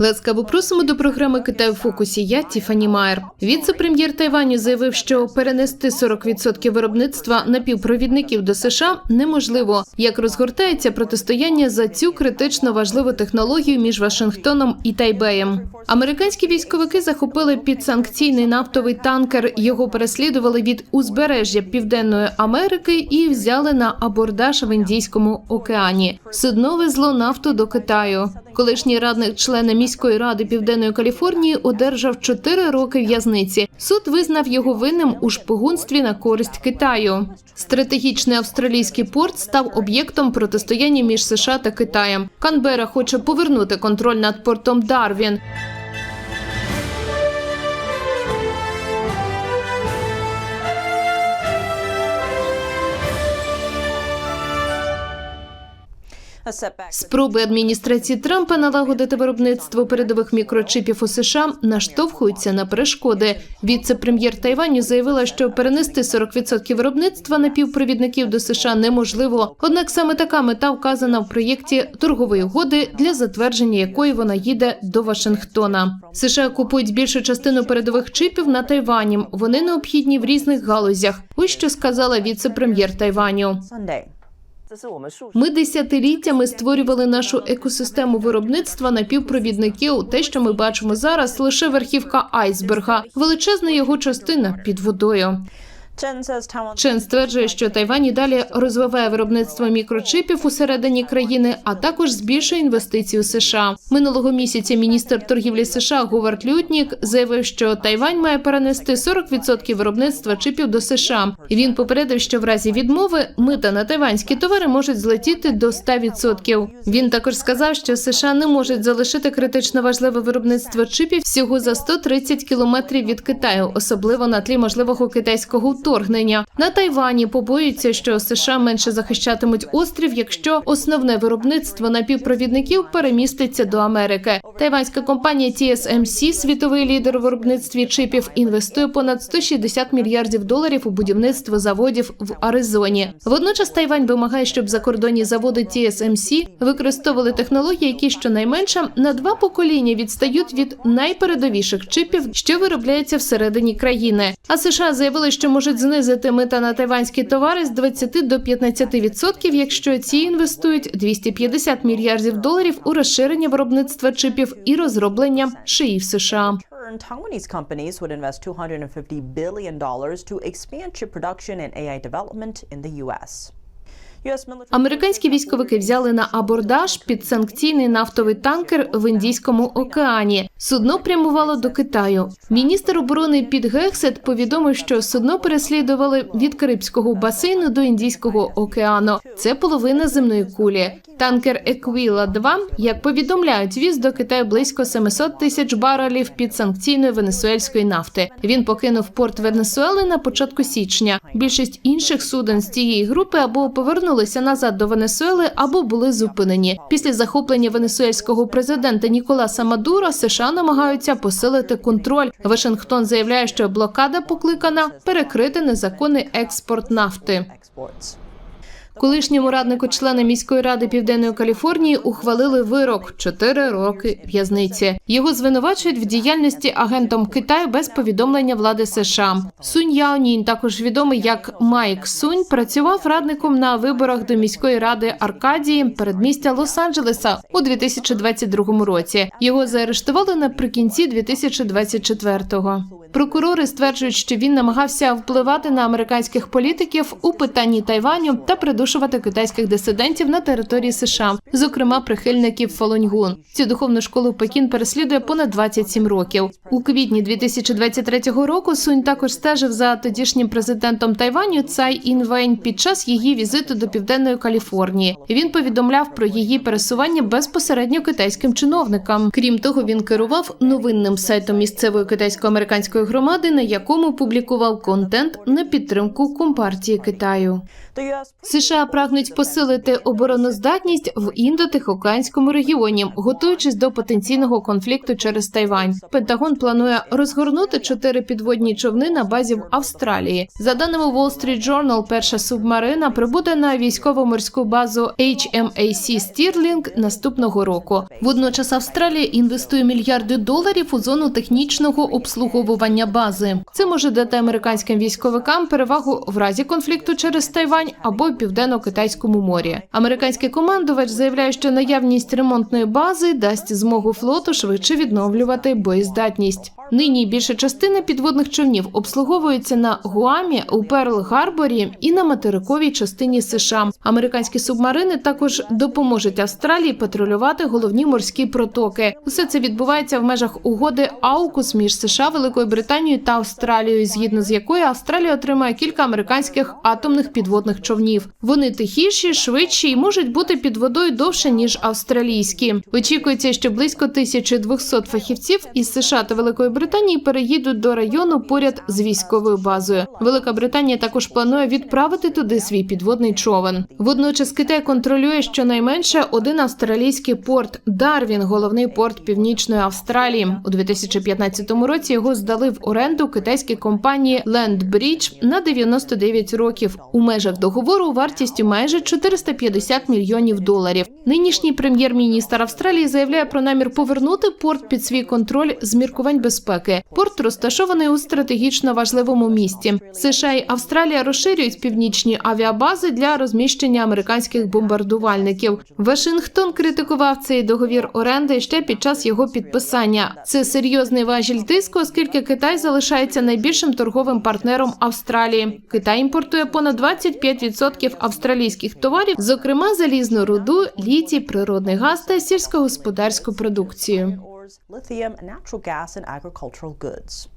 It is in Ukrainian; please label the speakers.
Speaker 1: Ласкаво просимо до програми Китай у фокусі. Я Тіфані Майер. Віце-прем'єр Тайваню заявив, що перенести 40% виробництва напівпровідників до США неможливо. Як розгортається протистояння за цю критично важливу технологію між Вашингтоном і Тайбеєм. Американські військовики захопили підсанкційний нафтовий танкер. Його переслідували від узбережжя Південної Америки і взяли на абордаж в Індійському океані. Судно везло нафту до Китаю. Колишній радник члена міської ради Південної Каліфорнії одержав 4 роки в'язниці. Суд визнав його винним у шпигунстві на користь Китаю. Стратегічний австралійський порт став об'єктом протистояння між США та Китаєм. Канбера хоче повернути контроль над портом Дарвін. Спроби адміністрації Трампа налагодити виробництво передових мікрочипів у США наштовхуються на перешкоди. Віце-прем'єр Тайваню заявила, що перенести 40% виробництва напівпровідників до США неможливо. Однак саме така мета вказана в проєкті торгової угоди, для затвердження якої вона їде до Вашингтона. США купують більшу частину передових чипів на Тайвані. Вони необхідні в різних галузях. Ось що сказала віце-прем'єр Тайваню. Ми десятиліттями створювали нашу екосистему виробництва напівпровідників. Те, що ми бачимо зараз, лише верхівка айсберга, величезна його частина під водою. Чен стверджує, що Тайвань і далі розвиває виробництво мікрочипів усередині країни, а також збільшує інвестиції у США. Минулого місяця міністр торгівлі США Говард Лютнік заявив, що Тайвань має перенести 40% виробництва чипів до США. Він попередив, що в разі відмови мита на тайванські товари можуть злетіти до 100%. Він також сказав, що США не можуть залишити критично важливе виробництво чипів всього за 130 кілометрів від Китаю, особливо на тлі можливого китайського вторгнення. На Тайвані побоюються, що США менше захищатимуть острів, якщо основне виробництво напівпровідників переміститься до Америки. Тайванська компанія TSMC, світовий лідер у виробництві чипів, інвестує понад 160 мільярдів доларів у будівництво заводів в Аризоні. Водночас Тайвань вимагає, щоб закордонні заводи TSMC використовували технології, які щонайменше на два покоління відстають від найпередовіших чипів, що виробляються всередині країни. А США заявили, що можуть знизити мита на тайванські товари з 20 до 15%, якщо ці інвестують 250 мільярдів доларів у розширення виробництва чипів і розроблення шиїв США.
Speaker 2: Taiwanese companies would invest $250 billion to expand chip production and AI development in the. US
Speaker 1: Американські військовики взяли на абордаж підсанкційний нафтовий танкер в Індійському океані. Судно прямувало до Китаю. Міністр оборони Піт Гексет повідомив, що судно переслідували від Карибського басейну до Індійського океану. Це половина земної кулі. Танкер Еквіла 2 як повідомляють, віз до Китаю близько 700 тисяч барелів підсанкційної венесуельської нафти. Він покинув порт Венесуели на початку січня. Більшість інших суден з цієї групи або повернулися назад до Венесуели, або були зупинені. Після захоплення венесуельського президента Ніколаса Мадуро США намагаються посилити контроль. Вашингтон заявляє, що блокада покликана перекрити незаконний експорт нафти. Колишньому раднику члена міської ради Південної Каліфорнії ухвалили вирок 4 роки в'язниці. Його звинувачують в діяльності агентом Китаю без повідомлення влади США. Сунь Яонін, також відомий як Майк Сунь, працював радником на виборах до міської ради Аркадії передмістя Лос-Анджелеса у 2022 році. Його заарештували наприкінці 2024-го. Прокурори стверджують, що він намагався впливати на американських політиків у питанні Тайваню та придушувати китайських дисидентів на території США, зокрема прихильників Фалуньгун. Цю духовну школу Пекін переслідує понад 27 років. У квітні 2023 року Сунь також стежив за тодішнім президентом Тайваню Цай Інвейн під час її візиту до південної Каліфорнії. Він повідомляв про її пересування безпосередньо китайським чиновникам. Крім того, він керував новинним сайтом місцевої китайсько-американської української громади, на якому публікував контент на підтримку компартії Китаю. США прагнуть посилити обороноздатність в індотихоокеанському регіоні, готуючись до потенційного конфлікту через Тайвань. Пентагон планує розгорнути чотири підводні човни на базі в Австралії. За даними Wall Street Journal, перша субмарина прибуде на військово-морську базу HMAC Stirling наступного року. Водночас Австралія інвестує мільярди доларів у зону технічного обслуговування бази. Це може дати американським військовикам перевагу в разі конфлікту через Тайвань або південно-китайському морі. Американський командувач заявляє, що наявність ремонтної бази дасть змогу флоту швидше відновлювати боєздатність. Нині більша частина підводних човнів обслуговується на Гуамі, у Перл-Гарборі і на материковій частині США. Американські субмарини також допоможуть Австралії патрулювати головні морські протоки. Усе це відбувається в межах угоди АУКУС між США, Великою Британією та Австралією, згідно з якою Австралія отримає кілька американських атомних підводних човнів. Вони тихіші, швидші і можуть бути під водою довше ніж австралійські. Очікується, що близько 1200 фахівців із США та Великої Британії переїдуть до району поряд з військовою базою. Велика Британія також планує відправити туди свій підводний човен. Водночас Китай контролює щонайменше один австралійський порт Дарвін, головний порт Північної Австралії. У 2015 році його здали в оренду китайській компанії Landbridge на 99 років у межах договору вартістю майже 450 мільйонів доларів. Нинішній прем'єр-міністр Австралії заявляє про намір повернути порт під свій контроль з міркувань безпеки. Порт розташований у стратегічно важливому місті. США і Австралія розширюють північні авіабази для розміщення американських бомбардувальників. Вашингтон критикував цей договір оренди ще під час його підписання. Це серйозний важіль тиску, оскільки Китай залишається найбільшим торговим партнером Австралії. Китай імпортує понад 25% австралійських товарів, зокрема залізну руду, літій, природний газ та сільськогосподарську продукцію.
Speaker 2: Lithium, natural gas and agricultural goods.